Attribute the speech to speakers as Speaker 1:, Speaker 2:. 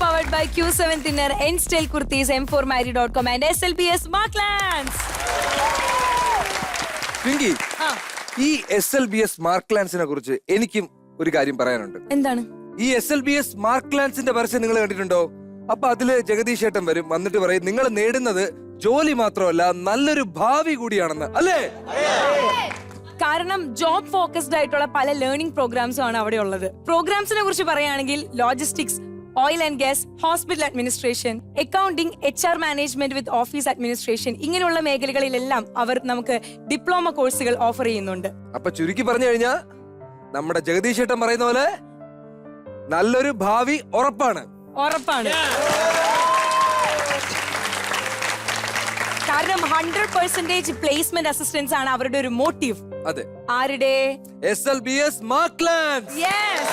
Speaker 1: Powered by Q seven thinner N style kurtis M four marry dot com and S L P S മാർക്ലാൻസ്
Speaker 2: പിങ്കി ഈ S L B S മാർക്ലാൻസിനെ കുറിച്ച് എനിക്കും ഒരു കാര്യം പറയാനുണ്ട്.
Speaker 1: എന്താണ്?
Speaker 2: ഈ എസ് എൽ ബി എസ് മാർക്ലാൻസിന്റെ പരസ്യം നിങ്ങൾ കണ്ടിട്ടുണ്ടോ? അപ്പൊ അതിൽ ജഗദീഷ് ഏട്ടൻ വരും വന്നിട്ട് പറയും നിങ്ങൾ നേടുന്നത് ജോലി മാത്രമല്ല നല്ലൊരു ഭാവി കൂടിയാണെന്ന്. അല്ലേ?
Speaker 1: കാരണം ജോബ് ഫോക്കസ്ഡ് ആയിട്ടുള്ള പല ലേണിംഗ് പ്രോഗ്രാംസും ആണ് അവിടെ ഉള്ളത്. പ്രോഗ്രാംസിനെ കുറിച്ച് പറയുകയാണെങ്കിൽ logistics oil and gas hospital administration accounting H R management with office administration ഇങ്ങനെയുള്ള മേഖലകളിലെല്ലാം അവർ നമുക്ക് ഡിപ്ലോമ കോഴ്സുകൾ ഓഫർ ചെയ്യുന്നുണ്ട്.
Speaker 2: അപ്പൊ ചുരുക്കി പറഞ്ഞു കഴിഞ്ഞാൽ നമ്മുടെ ജഗദീഷ് ഏട്ടൻ പറയുന്ന പോലെ നല്ലൊരു ഭാവി ഉറപ്പാണ്.
Speaker 1: ഉറപ്പാണ്. കാരണം ഹൺഡ്രഡ് പെർസെന്റേജ് പ്ലേസ്മെന്റ് അസിസ്റ്റൻസ് ആണ് അവരുടെ ഒരു മോട്ടീവ്
Speaker 2: അതെ.
Speaker 1: ആരുടെ?
Speaker 2: എസ് എൽ ബി എസ് മാർക്ലാൻസ്
Speaker 1: Yes!